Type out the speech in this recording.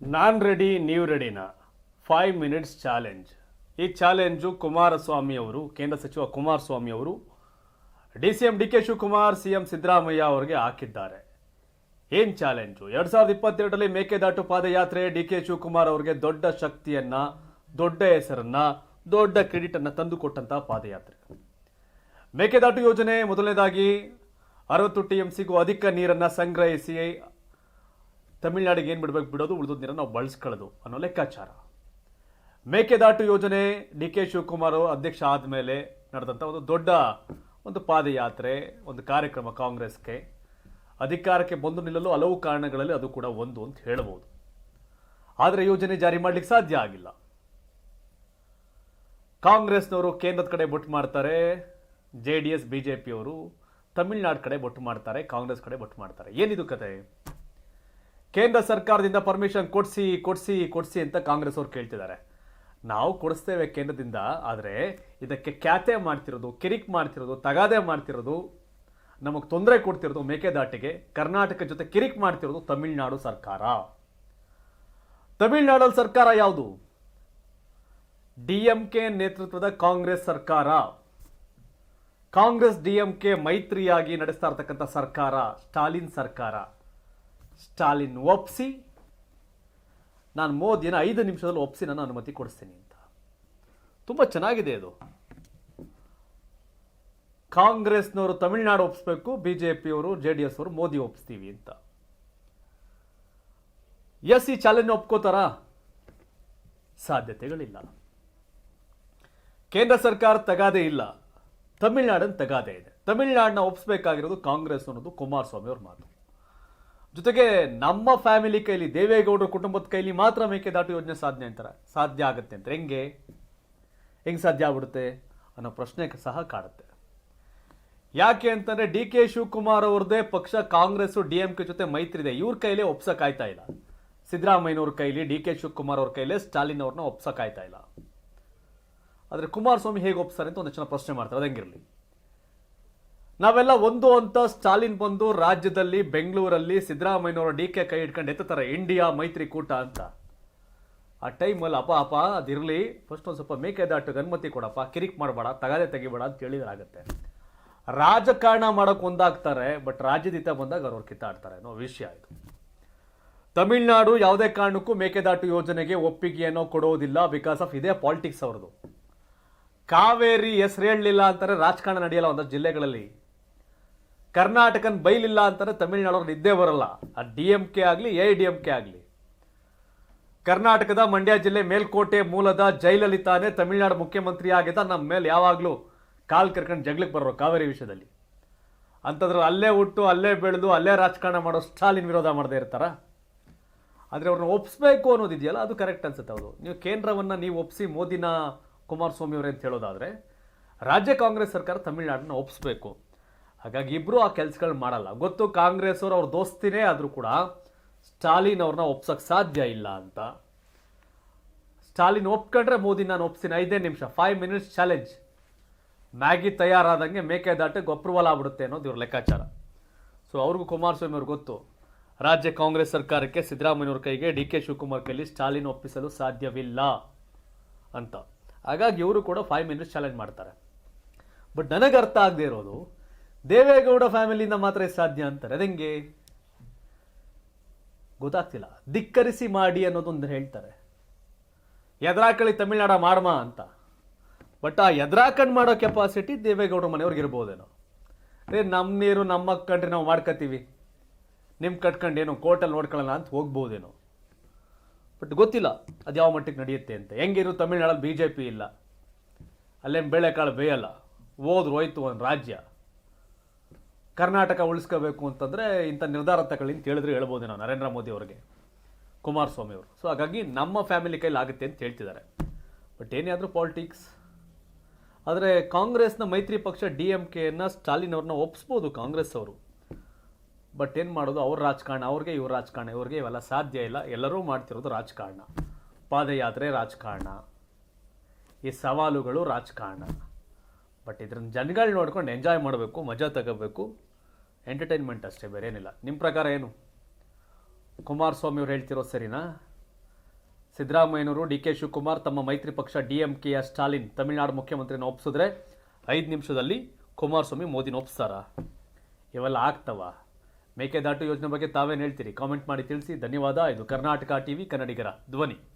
ನಾನ್ ready, ನೀವು ರೆಡಿನಾ? Five minutes challenge ಈ ಚಾಲೆಂಜು ಕುಮಾರಸ್ವಾಮಿ ಅವರು, ಕೇಂದ್ರ ಸಚಿವ ಕುಮಾರಸ್ವಾಮಿ ಅವರು D C M D K Shivakumar C M Siddaramaiah ಅವರಿಗೆ ಹಾಕಿದ್ದಾರೆ. ಏನು ಚಾಲೆಂಜು ಎರಡು ಸಾವಿರದ ಇಪ್ಪತ್ತೆರಡರಲ್ಲಿ ಮೇಕೆದಾಟು ಪಾದಯಾತ್ರೆ ಡಿ ಕೆ ಶಿವಕುಮಾರ್ ಅವರಿಗೆ ದೊಡ್ಡ ಶಕ್ತಿಯನ್ನ, ದೊಡ್ಡ ಹೆಸರನ್ನ, ದೊಡ್ಡ ಕ್ರೆಡಿಟ್ ಅನ್ನ ತಂದುಕೊಟ್ಟಂತಹ ಪಾದಯಾತ್ರೆ. ಮೇಕೆದಾಟು ಯೋಜನೆ ಮೊದಲನೇದಾಗಿ ಅರವತ್ತು ಟಿ ಎಂ ಸಿಗೂ ಅಧಿಕ ನೀರನ್ನ ಸಂಗ್ರಹಿಸಿ ತಮಿಳುನಾಡಿಗೆ ಏನು ಬಿಡಬೇಕು ಬಿಡೋದು, ಉಳಿದೋದು ನೀರನ್ನು ನಾವು ಬಳಸ್ಕೊಳ್ಳೋದು ಅನ್ನೋ ಲೆಕ್ಕಾಚಾರ. ಮೇಕೆದಾಟು ಯೋಜನೆ ಡಿ ಕೆ ಶಿವಕುಮಾರ್ ಅಧ್ಯಕ್ಷ ಆದಮೇಲೆ ನಡೆದಂಥ ಒಂದು ದೊಡ್ಡ ಒಂದು ಪಾದಯಾತ್ರೆ, ಒಂದು ಕಾರ್ಯಕ್ರಮ ಕಾಂಗ್ರೆಸ್ಗೆ. ಅಧಿಕಾರಕ್ಕೆ ಬಂದು ನಿಲ್ಲಲು ಹಲವು ಕಾರಣಗಳಲ್ಲಿ ಅದು ಕೂಡ ಒಂದು ಅಂತ ಹೇಳಬಹುದು ಆದರೆ ಯೋಜನೆ ಜಾರಿ ಮಾಡ್ಲಿಕ್ಕೆ ಸಾಧ್ಯ ಆಗಿಲ್ಲ. ಕಾಂಗ್ರೆಸ್ನವರು ಕೇಂದ್ರದ ಕಡೆ ಬೊಟ್ಟು ಮಾಡ್ತಾರೆ, J D S, B J ಪಿಯವರು ತಮಿಳ್ನಾಡು ಕಡೆ ಬೊಟ್ಟು ಮಾಡ್ತಾರೆ, ಕಾಂಗ್ರೆಸ್ ಕಡೆ ಬೊಟ್ಟು ಮಾಡ್ತಾರೆ. ಏನಿದು ಕತೆ? ಕೇಂದ್ರ ಸರ್ಕಾರದಿಂದ ಪರ್ಮಿಷನ್ ಕೊಡಿಸಿ ಕೊಡಿಸಿ ಕೊಡಿಸಿ ಅಂತ ಕಾಂಗ್ರೆಸ್ ಅವ್ರು ಕೇಳ್ತಿದ್ದಾರೆ. ನಾವು ಕೊಡಿಸ್ತೇವೆ ಕೇಂದ್ರದಿಂದ, ಆದರೆ ಇದಕ್ಕೆ ಖ್ಯಾತೆ ಮಾಡ್ತಿರೋದು, ಕಿರಿಕ್ ಮಾಡ್ತಿರೋದು, ತಗಾದೆ ಮಾಡ್ತಿರೋದು, ನಮಗೆ ತೊಂದರೆ ಕೊಡ್ತಿರೋದು ಮೇಕೆದಾಟಿಗೆ, ಕರ್ನಾಟಕ ಜೊತೆ ಕಿರಿಕ್ ಮಾಡ್ತಿರೋದು ತಮಿಳ್ನಾಡು ಸರ್ಕಾರ. ತಮಿಳುನಾಡಲ್ಲಿ ಸರ್ಕಾರ ಯಾವುದು? ಡಿ ಎಂ ಕೆ ನೇತೃತ್ವದ ಕಾಂಗ್ರೆಸ್ ಸರ್ಕಾರ. ಕಾಂಗ್ರೆಸ್ ಡಿ ಎಂ ಕೆ ಮೈತ್ರಿಯಾಗಿ ನಡೆಸ್ತಾ ಇರ್ತಕ್ಕಂಥ ಸರ್ಕಾರ, ಸ್ಟಾಲಿನ್ ಸರ್ಕಾರ. ಸ್ಟಾಲಿನ್ ಒಪ್ಸಿ, ನಾನು ಮೋದಿನ ಐದು ನಿಮಿಷದಲ್ಲಿ ಒಪ್ಸಿ ನಾನು ಅನುಮತಿ ಕೊಡಿಸ್ತೀನಿ ಅಂತ. ತುಂಬ ಚೆನ್ನಾಗಿದೆ ಅದು ಕಾಂಗ್ರೆಸ್ನವರು ತಮಿಳ್ನಾಡು ಒಪ್ಪಿಸ್ಬೇಕು ಬಿ ಜೆ ಪಿಯವರು ಜೆ ಡಿ ಎಸ್ ಅವರು ಮೋದಿ ಒಪ್ಪಿಸ್ತೀವಿ ಅಂತ. ಎಸ್ ಈ ಚಾಲೆಂಜ್ ಒಪ್ಕೋತಾರಾ? ಸಾಧ್ಯತೆಗಳಿಲ್ಲ. ಕೇಂದ್ರ ಸರ್ಕಾರ ತಗಾದೆ ಇಲ್ಲ. ತಮಿಳ್ನಾಡನ್ನು ತಗಾದೆ ಇದೆ. ತಮಿಳ್ನಾಡನ್ನ ಒಪ್ಪಿಸ್ಬೇಕಾಗಿರೋದು ಕಾಂಗ್ರೆಸ್ ಅನ್ನೋದು ಕುಮಾರಸ್ವಾಮಿ ಅವ್ರ ಮಾತು. ಜೊತೆಗೆ ನಮ್ಮ ಫ್ಯಾಮಿಲಿ ಕೈಲಿ, ದೇವೇಗೌಡರ ಕುಟುಂಬದ ಕೈಲಿ ಮಾತ್ರ ಮೇಕೆದಾಟು ಯೋಜನೆ ಸಾಧನೆ ಅಂತಾರೆ. ಸಾಧ್ಯ ಆಗುತ್ತೆ ಅಂತ ಹೆಂಗೆ? ಹೆಂಗೆ ಸಾಧ್ಯ ಆಗ್ಬಿಡುತ್ತೆ ಅನ್ನೋ ಪ್ರಶ್ನೆ ಸಹ ಕಾಡುತ್ತೆ. ಯಾಕೆ ಅಂತಂದರೆ ಡಿ ಕೆ ಶಿವಕುಮಾರ್ ಅವ್ರದ್ದೇ ಪಕ್ಷ ಕಾಂಗ್ರೆಸ್ಸು, ಡಿ ಎಂ ಕೆ ಜೊತೆ ಮೈತ್ರಿ ಇದೆ ಇವ್ರ ಕೈಲೇ ಒಪ್ಸಕ್ಕಾಯ್ತಾ ಇಲ್ಲ. ಸಿದ್ದರಾಮಯ್ಯನವ್ರ ಕೈಲಿ, ಡಿ ಕೆ ಶಿವಕುಮಾರ್ ಅವ್ರ ಕೈಲೇ ಸ್ಟಾಲಿನ್ ಅವ್ರನ್ನ ಒಪ್ಸಕ್ಕಾಯ್ತಾ ಇಲ್ಲ. ಆದರೆ ಕುಮಾರಸ್ವಾಮಿ ಹೇಗೆ ಒಪ್ಸಾರೆ ಅಂತ ಒಂದು ಜನ ಪ್ರಶ್ನೆ ಮಾಡ್ತಾರೆ. ಅದು ಹೆಂಗಿರಲಿ? ನಾವೆಲ್ಲ ಒಂದು ಅಂತ ಸ್ಟಾಲಿನ್ ಬಂದು ರಾಜ್ಯದಲ್ಲಿ ಬೆಂಗಳೂರಲ್ಲಿ ಸಿದ್ದರಾಮಯ್ಯನವರು ಡಿ ಕೆ ಕೈ ಇಟ್ಕೊಂಡು ಎತ್ತಾರೆ ಇಂಡಿಯಾ ಮೈತ್ರಿಕೂಟ ಅಂತ. ಆ ಟೈಮಲ್ಲಿ ಅಪ್ಪ ಅಪ್ಪ, ಅದಿರಲಿ ಫಸ್ಟ್ ಒಂದು ಸ್ವಲ್ಪ ಮೇಕೆದಾಟಿಗೆ ಅನುಮತಿ ಕೊಡಪ್ಪ, ಕಿರಿಕ್ ಮಾಡಬೇಡ, ತಗಾದೆ ತೆಗಿಬೇಡ ಅಂತ ಹೇಳಿದ್ರಾಗತ್ತೆ. ರಾಜಕಾರಣ ಮಾಡೋಕೆ ಒಂದಾಗ್ತಾರೆ ಬಟ್ ರಾಜ್ಯದಿತ ಬಂದಾಗ ಅವ್ರವ್ರು ಕಿತ್ತಾಡ್ತಾರೆ ಅನ್ನೋ ವಿಷಯ ಇದು. ತಮಿಳ್ನಾಡು ಯಾವುದೇ ಕಾರಣಕ್ಕೂ ಮೇಕೆದಾಟು ಯೋಜನೆಗೆ ಒಪ್ಪಿಗೆಯನ್ನು ಕೊಡೋದಿಲ್ಲ ಬಿಕಾಸ್ ಆಫ್ ಇದೇ ಪಾಲಿಟಿಕ್ಸ್ ಅವ್ರದ್ದು. ಕಾವೇರಿ ಹೆಸರು ಹೇಳಲಿಲ್ಲ ಅಂತಾರೆ, ರಾಜಕಾರಣ ನಡೆಯಲ್ಲ ಒಂದಷ್ಟು ಜಿಲ್ಲೆಗಳಲ್ಲಿ. ಕರ್ನಾಟಕನ್ ಬೈಲಿಲ್ಲ ಅಂತಾರೆ ತಮಿಳ್ನಾಡವ್ರು ನಿದ್ದೆ ಬರಲ್ಲ. ಆ ಡಿ ಎಂ ಕೆ ಆಗಲಿ, ಎ ಡಿ ಎಂ ಕೆ ಆಗಲಿ. ಕರ್ನಾಟಕದ ಮಂಡ್ಯ ಜಿಲ್ಲೆ ಮೇಲ್ಕೋಟೆ ಮೂಲದ ಜೈಲಲಿತಾನೇ ತಮಿಳುನಾಡು ಮುಖ್ಯಮಂತ್ರಿ ಆಗಿದ್ದ ನಮ್ಮ ಮೇಲೆ ಯಾವಾಗಲೂ ಕಾಲ್ ಕರ್ಕೊಂಡು ಜಗಳಕ್ಕೆ ಬರೋರು ಕಾವೇರಿ ವಿಷಯದಲ್ಲಿ. ಅಂತಂದ್ರೆ ಅಲ್ಲೇ ಹುಟ್ಟು, ಅಲ್ಲೇ ಬೆಳೆದು, ಅಲ್ಲೇ ರಾಜಕಾರಣ ಮಾಡೋ ಸ್ಟಾಲಿನ್ ವಿರೋಧ ಮಾಡದೇ ಇರ್ತಾರ. ಆದರೆ ಅವ್ರನ್ನ ಒಪ್ಪಿಸ್ಬೇಕು ಅನ್ನೋದಿದೆಯಲ್ಲ, ಅದು ಕರೆಕ್ಟ್ ಅನ್ಸುತ್ತೆ ಅವರು ನೀವು ಕೇಂದ್ರವನ್ನು ನೀವು ಒಪ್ಪಿಸಿ ಮೋದಿನ ಕುಮಾರಸ್ವಾಮಿ ಅವರೇ ಅಂತ ಹೇಳೋದಾದರೆ, ರಾಜ್ಯ ಕಾಂಗ್ರೆಸ್ ಸರ್ಕಾರ ತಮಿಳ್ನಾಡನ್ನ ಒಪ್ಪಿಸ್ಬೇಕು ಹಾಗಾಗಿ ಇಬ್ಬರು ಆ ಕೆಲಸಗಳು ಮಾಡಲ್ಲ. ಗೊತ್ತು ಕಾಂಗ್ರೆಸ್ ಅವರು ಅವ್ರ ದೋಸ್ತಿನೇ ಆದರೂ ಕೂಡ ಸ್ಟಾಲಿನ್ ಅವ್ರನ್ನ ಒಪ್ಸೋಕ್ಕೆ ಸಾಧ್ಯ ಇಲ್ಲ ಅಂತ. ಸ್ಟಾಲಿನ್ ಒಪ್ಕೊಂಡ್ರೆ ಮೋದಿ ನಾನು ಒಪ್ಸಿನ. ಐದೇ ನಿಮಿಷ ಫೈವ್ ಮಿನಿಟ್ಸ್ ಚಾಲೆಂಜ್ ಮ್ಯಾಗಿ ತಯಾರಾದಂಗೆ ಮೇಕೆದಾಟಕ್ಕೆ ಅಪ್ರೂವಲ್ ಆಗ್ಬಿಡುತ್ತೆ ಅನ್ನೋದು ಇವ್ರ ಲೆಕ್ಕಾಚಾರ. ಸೊ ಅವ್ರಿಗೂ ಕುಮಾರಸ್ವಾಮಿ ಅವ್ರಿಗೆ ಗೊತ್ತು. ರಾಜ್ಯ ಕಾಂಗ್ರೆಸ್ ಸರ್ಕಾರಕ್ಕೆ ಸಿದ್ದರಾಮಯ್ಯವ್ರ ಕೈಗೆ ಡಿ ಕೆ ಶಿವಕುಮಾರ್ ಕೈಲಿ ಸ್ಟಾಲಿನ್ ಒಪ್ಪಿಸಲು ಸಾಧ್ಯವಿಲ್ಲ ಅಂತ. ಹಾಗಾಗಿ ಇವರು ಕೂಡ ಫೈವ್ ಮಿನಿಟ್ಸ್ ಚಾಲೆಂಜ್ ಮಾಡ್ತಾರೆ. ಬಟ್ ನನಗೆ ಅರ್ಥ ಆಗದೆ ಇರೋದು ದೇವೇಗೌಡ ಫ್ಯಾಮಿಲಿಯಿಂದ ಮಾತ್ರ ಸಾಧ್ಯ ಅಂತಾರೆ. ಅದಂಗೆ? ಗೊತ್ತಾಗ್ತಿಲ್ಲ. ಧಿಕ್ಕರಿಸಿ ಮಾಡಿ ಅನ್ನೋದೊಂದು ಹೇಳ್ತಾರೆ. ಎದ್ರಾಕಳಿ ತಮಿಳ್ನಾಡ ಮಾಡಮ ಅಂತ. ಬಟ್ ಆ ಎದ್ರಾಕಂಡ್ ಮಾಡೋ ಕೆಪಾಸಿಟಿ ದೇವೇಗೌಡರ ಮನೆಯವ್ರಿಗೆ ಇರ್ಬೋದೇನೋ. ಏ ನಮ್ಮ ನೀರು ನಮ್ಮ ಕಂಡ್ರೆ ನಾವು ಮಾಡ್ಕೋತೀವಿ ನಿಮ್ಮ ಕಟ್ಕೊಂಡು ಏನೋ ಕೋರ್ಟಲ್ಲಿ ನೋಡ್ಕೊಳ್ಳೋಣ ಅಂತ ಹೋಗ್ಬೋದೇನೋ. ಬಟ್ ಗೊತ್ತಿಲ್ಲ ಅದು ಯಾವ ಮಟ್ಟಿಗೆ ನಡೆಯುತ್ತೆ ಅಂತ. ಹೆಂಗಿರು ತಮಿಳ್ನಾಡಲ್ಲಿ ಬಿ ಜೆ ಪಿ ಇಲ್ಲ. ಅಲ್ಲೇನು ಬೇಳೆಕಾಳು ಬೇಯಲ್ಲ. ಹೋದ್ರು ಹೋಯ್ತು ಒಂದು ರಾಜ್ಯ. ಕರ್ನಾಟಕ ಉಳಿಸ್ಕೋಬೇಕು ಅಂತಂದರೆ ಇಂಥ ನಿರ್ಧಾರ ತಗೊಳ್ಳಿ ಅಂತ ಹೇಳಿದ್ರೆ ಹೇಳ್ಬೋದು ನಾವು ನರೇಂದ್ರ ಮೋದಿ ಅವರಿಗೆ, ಕುಮಾರಸ್ವಾಮಿ ಅವರು. ಸೊ ಹಾಗಾಗಿ ನಮ್ಮ ಫ್ಯಾಮಿಲಿ ಕೈಲಿ ಆಗುತ್ತೆ ಅಂತ ಹೇಳ್ತಿದ್ದಾರೆ. ಬಟ್ ಏನೇ ಆದರೂ ಪಾಲಿಟಿಕ್ಸ್ ಆದರೆ ಕಾಂಗ್ರೆಸ್ನ ಮೈತ್ರಿ ಪಕ್ಷ ಡಿ ಎಂ ಕೆಯನ್ನು ಸ್ಟಾಲಿನ್ ಅವ್ರನ್ನ ಒಪ್ಪಿಸ್ಬೋದು ಕಾಂಗ್ರೆಸ್ ಅವರು. ಬಟ್ ಏನು ಮಾಡೋದು? ಅವ್ರ ರಾಜಕಾರಣ, ಅವ್ರಿಗೆ ಇವ್ರ ರಾಜಕಾರಣ, ಇವ್ರಿಗೆ ಇವೆಲ್ಲ ಸಾಧ್ಯ ಇಲ್ಲ. ಎಲ್ಲರೂ ಮಾಡ್ತಿರೋದು ರಾಜಕಾರಣ. ಪಾದಯಾತ್ರೆ ರಾಜಕಾರಣ. ಈ ಸವಾಲುಗಳು ರಾಜಕಾರಣ. ಬಟ್ ಇದ್ರನ್ನ ಜನಗಳು ನೋಡ್ಕೊಂಡು ಎಂಜಾಯ್ ಮಾಡಬೇಕು, ಮಜಾ ತಗೋಬೇಕು. ಎಂಟರ್ಟೈನ್ಮೆಂಟ್ ಅಷ್ಟೇ ಬೇರೆ ಏನಿಲ್ಲ ನಿಮ್ಮ ಪ್ರಕಾರ ಏನು? ಕುಮಾರಸ್ವಾಮಿ ಅವ್ರು ಹೇಳ್ತಿರೋ ಸರಿನಾ? ಸಿದ್ದರಾಮಯ್ಯನವರು ಡಿ ಕೆ ಶಿವಕುಮಾರ್ ತಮ್ಮ ಮೈತ್ರಿ ಪಕ್ಷ ಡಿ ಎಂ ಕೆಯ ಸ್ಟಾಲಿನ್ ತಮಿಳುನಾಡು ಮುಖ್ಯಮಂತ್ರಿನ ಒಪ್ಸಿದ್ರೆ ಐದು ನಿಮಿಷದಲ್ಲಿ ಕುಮಾರಸ್ವಾಮಿ ಮೋದಿನ ಒಪ್ಸ್ತಾರ? ಇವೆಲ್ಲ ಆಗ್ತವ. ಮೇಕೆದಾಟು ಯೋಜನೆ ಬಗ್ಗೆ ತಾವೇನು ಹೇಳ್ತೀರಿ? ಕಾಮೆಂಟ್ ಮಾಡಿ ತಿಳಿಸಿ. ಧನ್ಯವಾದ. ಇದು ಕರ್ನಾಟಕ ಟಿವಿ, ಕನ್ನಡಿಗರ ಧ್ವನಿ.